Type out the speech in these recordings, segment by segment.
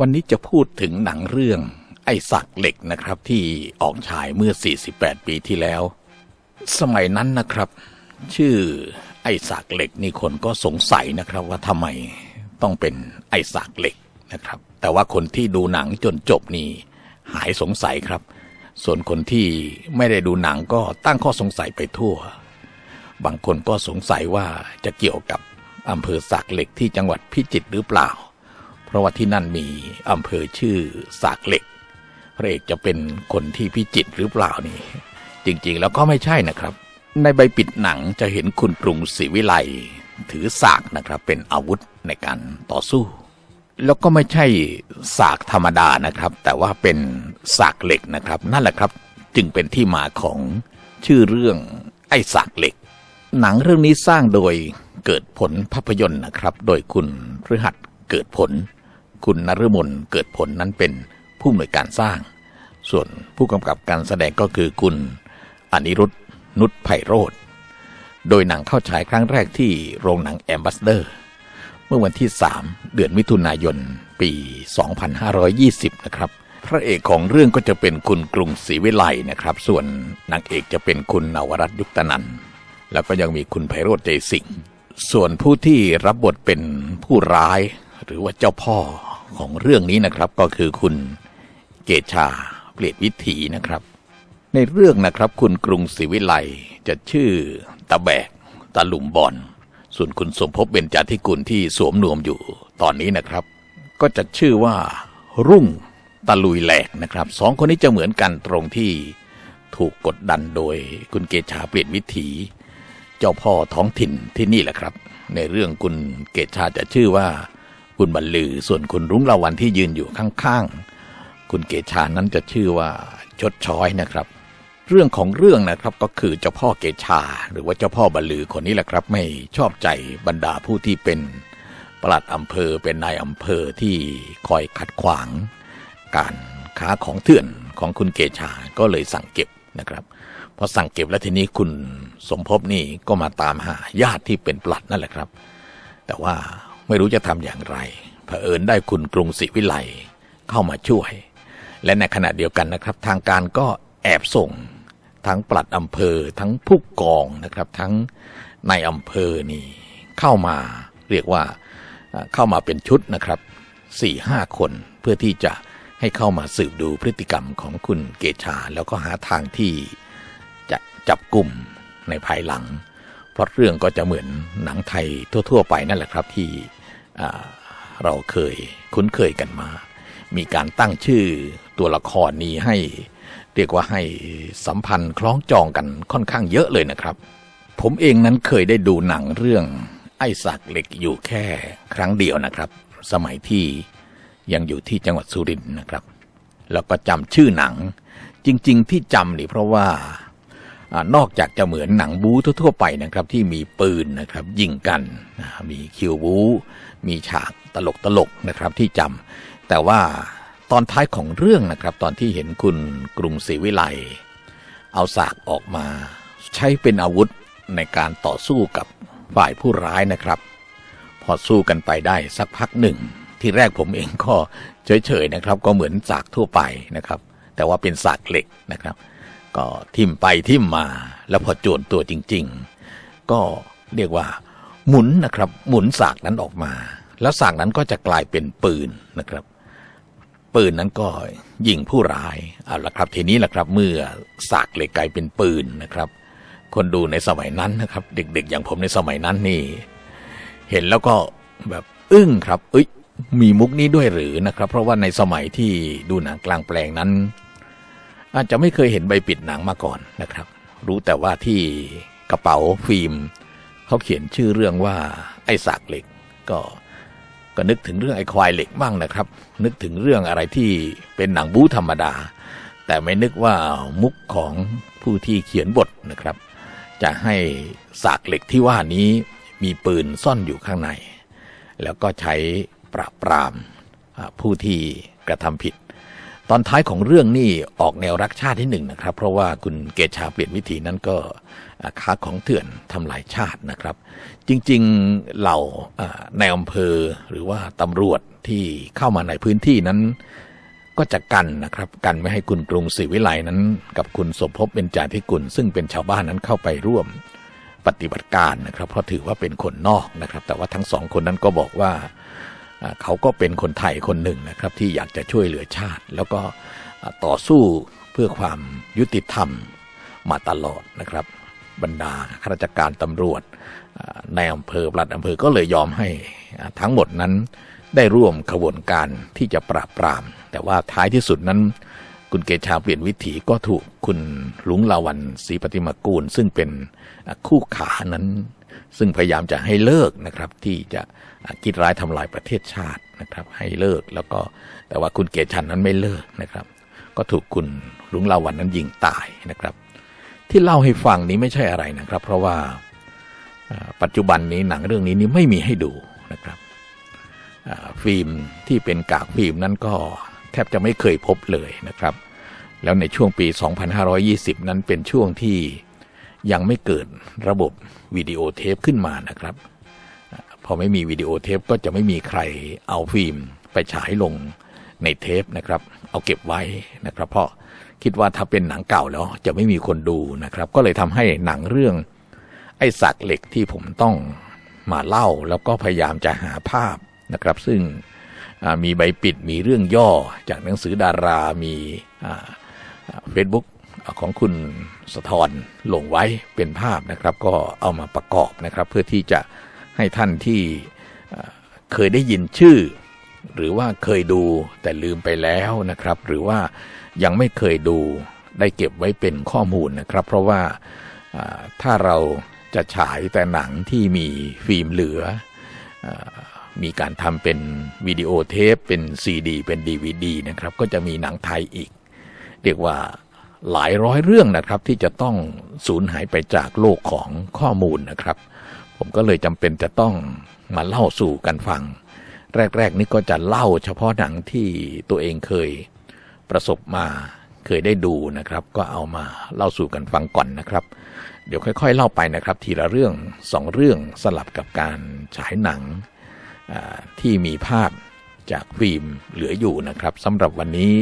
วันนี้จะพูดถึงหนังเรื่องไอ้สักเหล็กนะครับ ที่ออกฉายเมื่อ 48 ปีที่แล้ว สมัยนั้นนะครับ ชื่อไอ้สักเหล็กนี่คนก็สงสัยนะครับ ว่าทำไมต้องเป็นไอ้สักเหล็กนะครับ แต่ว่าคนที่ดูหนังจนจบนี่หายสงสัยครับ ส่วนคนที่ไม่ได้ดูหนังก็ตั้งข้อสงสัยไปทั่ว บางคนก็สงสัยว่าจะเกี่ยวกับอำเภอสากเหล็กที่จังหวัดพิจิตรหรือเปล่า เพราะว่าที่นั่นมีอำเภอชื่อสากเหล็ก พระเอกจะเป็นคนที่พิจิตรหรือเปล่านี่ จริงๆแล้วก็ไม่ใช่นะครับ ในใบปิดหนังจะเห็นคุณกรุงศรีวิไลถือสากนะครับเป็นอาวุธในการต่อสู้ แล้วก็ไม่ใช่สากธรรมดานะครับ แต่ว่าเป็นสากเหล็กนะครับ นั่นแหละครับจึงเป็นที่มาของชื่อเรื่องไอ้สากเหล็ก หนังเรื่องนี้สร้างโดยเกิดผลภาพยนตร์นะครับ โดยคุณพฤหัสเกิดผล คุณนฤมลเกิดผลนั้นเป็นผู้อำนวยการสร้าง ส่วนผู้กำกับการแสดงก็คือคุณอนิรุตนุชไพโรธโดยหนังเข้าฉายครั้งแรกที่โรงหนังแอมบัสเดอร์ เมื่อวันที่ 3 เดือนมิถุนายน ปี 2520 นะครับ พระเอกของเรื่องก็จะเป็นคุณกรุงศรีวิไลนะครับ ส่วนนางเอกจะเป็นคุณนวรัตน์ยุคตนันแล้วก็ยังมีคุณไพโรธใจสิงส่วนผู้ที่รับบทเป็นผู้ร้าย หรือว่าเจ้าพ่อของเรื่องนี้นะครับ ก็คือคุณเกชาเปลี่ยนวิถีนะครับ ในเรื่องนะครับคุณกรุงศรีวิไลจะชื่อตาแบกตาหลุมบอลส่วนคุณสมภพเบญจาธิกุลที่สวมนวมอยู่ตอนนี้นะครับ ก็จะชื่อว่ารุ่งตะลุยแหลกนะครับสองคนนี้จะเหมือนกันตรงที่ถูกกดดันโดยคุณเกชาเปลี่ยนวิถีเจ้าพ่อท้องถิ่นที่นี่แหละครับ ในเรื่องคุณเกชาจะชื่อว่า คุณบรรลือ ส่วนคุณรุ้งละวันที่ยืนอยู่ข้างๆ คุณเกชานั้นจะชื่อว่าชดช้อยนะครับ เรื่องของเรื่องนะครับก็คือเจ้าพ่อเกชา หรือว่าเจ้าพ่อบรรลือคนนี้แหละครับ ไม่ชอบใจบรรดาผู้ที่เป็นปลัดอำเภอเป็นนายอำเภอที่คอยขัดขวาง การค้าของเถื่อนของคุณเกชาก็เลยสั่งเก็บนะครับพอสั่งเก็บแล้วทีนี้คุณสมภพนี่ก็มาตามหาญาติที่เป็นปลัดนั่นแหละครับ แต่ว่า ไม่รู้จะทำอย่างไรเผอิญได้คุณกรุงศรีวิไลเข้ามาช่วย และในขณะเดียวกันนะครับ ทางการก็แอบส่ง ทั้งปลัดอำเภอทั้งผู้กองนะครับ ทั้งในอำเภอนี่เข้ามาเรียกว่าเข้ามาเป็นชุดนะครับสี่ห้าคนเพื่อที่จะให้เข้ามาสืบดูพฤติกรรมของคุณเกชา แล้วก็หาทางที่จะจับกลุ่มในภายหลัง เพราะเรื่องก็จะเหมือนหนังไทยทั่ว ๆ ไปนั่นแหละครับที่ เราเคยคุ้นเคยกันมา มีการตั้งชื่อตัวละครนี้ให้เรียกว่าให้สัมพันธ์คล้องจองกันค่อนข้างเยอะเลยนะครับ ผมเองนั้นเคยได้ดูหนังเรื่องไอ้สักเหล็กอยู่แค่ครั้งเดียวนะครับ สมัยที่ยังอยู่ที่จังหวัดสุรินทร์นะครับ แล้วก็จำชื่อหนัง จริง ๆ ที่จำนี่เพราะว่าอา นอกจากจะเหมือนหนังบู๊ทั่วๆไปนะครับที่มีปืนนะครับยิงกันมีคิวบู๊มีฉากตลกๆนะครับที่จำแต่ว่าตอนท้ายของเรื่องนะครับ ตอนที่เห็นคุณกรุงศรีวิไลเอาสากออกมา ใช้เป็นอาวุธในการต่อสู้กับฝ่ายผู้ร้ายนะครับ พอสู้กันไปได้สักพักหนึ่ง ที่แรกผมเองก็เฉยๆนะครับ ก็เหมือนสากทั่วไปนะครับ แต่ว่าเป็นสากเหล็กนะครับ ก็ทิ่มไปทิ่มมา แล้วพอโจรตัวจริง ๆ ก็เรียกว่าหมุนนะครับ หมุนสากนั้นออกมา แล้วสากนั้นก็จะกลายเป็นปืนนะครับ ปืนนั้นก็ยิงผู้ร้ายเอาละครับทีนี้แหละครับ เมื่อสากเหล็กกลายเป็นปืนนะครับ คนดูในสมัยนั้นนะครับ เด็ก ๆ อย่างผมในสมัยนั้นนี่ เห็นแล้วก็แบบอึ้งครับเอ้ยมีมุกนี้ด้วยหรือนะครับ เพราะว่าในสมัยที่ดูหนังกลางแปลงนั้น อาจจะไม่เคยเห็นใบปิดหนังมาก่อนนะครับ รู้แต่ว่าที่กระเป๋าฟิล์มเขาเขียนชื่อเรื่องว่าไอ้สากเหล็ก ก็ก็นึกถึงเรื่องไอ้ควายเหล็กบ้างนะครับ นึกถึงเรื่องอะไรที่เป็นหนังบู๊ธรรมดา แต่ไม่นึกว่ามุกของผู้ที่เขียนบทนะครับ จะให้สากเหล็กที่ว่านี้มีปืนซ่อนอยู่ข้างใน แล้วก็ใช้ปราบปรามผู้ที่กระทำผิด ตอนท้ายของเรื่องนี่ออกแนวรักชาติที่หนึ่งนะครับ เพราะว่าคุณเกชาเปลี่ยนวิธีนั้นก็อ่าค้าของเถื่อนทำลายชาตินะครับ จริงๆเหล่าในอำเภอหรือว่าตำรวจที่เข้ามาในพื้นที่นั้น ก็จะกันนะครับกันไม่ให้คุณกรุงศรีวิไลนั้น กับคุณสมภพเป็นจาธิกุลซึ่งเป็นชาวบ้านนั้นเข้าไปร่วมปฏิบัติการนะครับ เพราะถือว่าเป็นคนนอกนะครับ แต่ว่าทั้งสองคนนั้นก็บอกว่า เขาก็เป็นคนไทยคนหนึ่งนะครับที่อยากจะช่วยเหลือชาติ แล้วก็ต่อสู้เพื่อความยุติธรรมมาตลอดนะครับ บรรดาข้าราชการตำรวจในอำเภอปลัดอำเภอก็เลยยอมให้ทั้งหมดนั้นได้ร่วมขบวนการที่จะปราบปราม แต่ว่าท้ายที่สุดนั้น คุณเกชาเปลี่ยนวิถีก็ถูกคุณลุงลาวันศรีปฏิมากูล ซึ่งเป็นคู่ขานั้น ซึ่งพยายามจะให้เลิกนะครับที่จะคิดร้ายทำลายประเทศชาตินะครับ ให้เลิกแล้วก็แต่ว่าคุณเกชันนั้นไม่เลิกนะครับ ก็ถูกคุณลุงลาวันนั้นยิงตายนะครับ ที่เล่าให้ฟังนี้ไม่ใช่อะไรนะครับ เพราะว่าปัจจุบันนี้หนังเรื่องนี้นี่ไม่มีให้ดูนะครับฟิล์มที่เป็นกากฟิล์มนั้นก็แทบจะไม่เคยพบเลยนะครับ แล้วในช่วงปี 2520 นั้นเป็นช่วงที่ ยังไม่เกิดระบบวิดีโอเทปขึ้นมานะครับ พอไม่มีวิดีโอเทปก็จะไม่มีใครเอาฟิล์มไปฉายลงในเทปนะครับ เอาเก็บไว้นะครับ เพราะคิดว่าถ้าเป็นหนังเก่าแล้วจะไม่มีคนดูนะครับ ก็เลยทำให้หนังเรื่องไอ้สักเหล็กที่ผมต้องมาเล่าแล้วก็พยายามจะหาภาพนะครับ ซึ่งมีใบปิดมีเรื่องย่อจากหนังสือดารามีเฟซบุ๊ก ของคุณสะทอนลงไว้เป็นภาพนะครับ ก็เอามาประกอบนะครับ เพื่อที่จะให้ท่านที่เคยได้ยินชื่อ หรือว่าเคยดูแต่ลืมไปแล้วนะครับ หรือว่ายังไม่เคยดูได้เก็บไว้เป็นข้อมูลนะครับ เพราะว่าถ้าเราจะฉายแต่หนังที่มีฟิล์มเหลืออมีการทำเป็นวิดีโอเทปเป็นซีดีเป็นดีวดีนะครับ ก็จะมีหนังไทยอีก เรียกว่า หลายร้อยเรื่องนะครับ ที่จะต้องสูญหายไปจากโลกของข้อมูลนะครับ ผมก็เลยจำเป็นจะต้องมาเล่าสู่กันฟัง แรก ๆ นี่ก็จะเล่าเฉพาะหนังที่ตัวเองเคยประสบมาเคยได้ดูนะครับ ก็เอามาเล่าสู่กันฟังก่อนนะครับ เดี๋ยวค่อย ๆ เล่าไปนะครับ ทีละเรื่องสองเรื่องสลับกับการฉายหนังที่มีภาพจากฟิล์มเหลืออยู่นะครับสำหรับวันนี้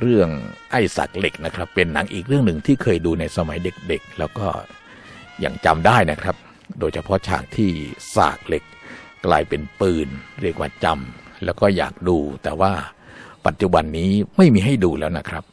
เรื่องไอ้สักเหล็กนะครับ เป็นหนังอีกเรื่องหนึ่งที่เคยดูในสมัยเด็กๆ แล้วก็ยังจำได้นะครับ โดยเฉพาะฉากที่สากเหล็ก กลายเป็นปืน เรียกว่าจำแล้วก็อยากดู แต่ว่าปัจจุบันนี้ไม่มีให้ดูแล้วนะครับ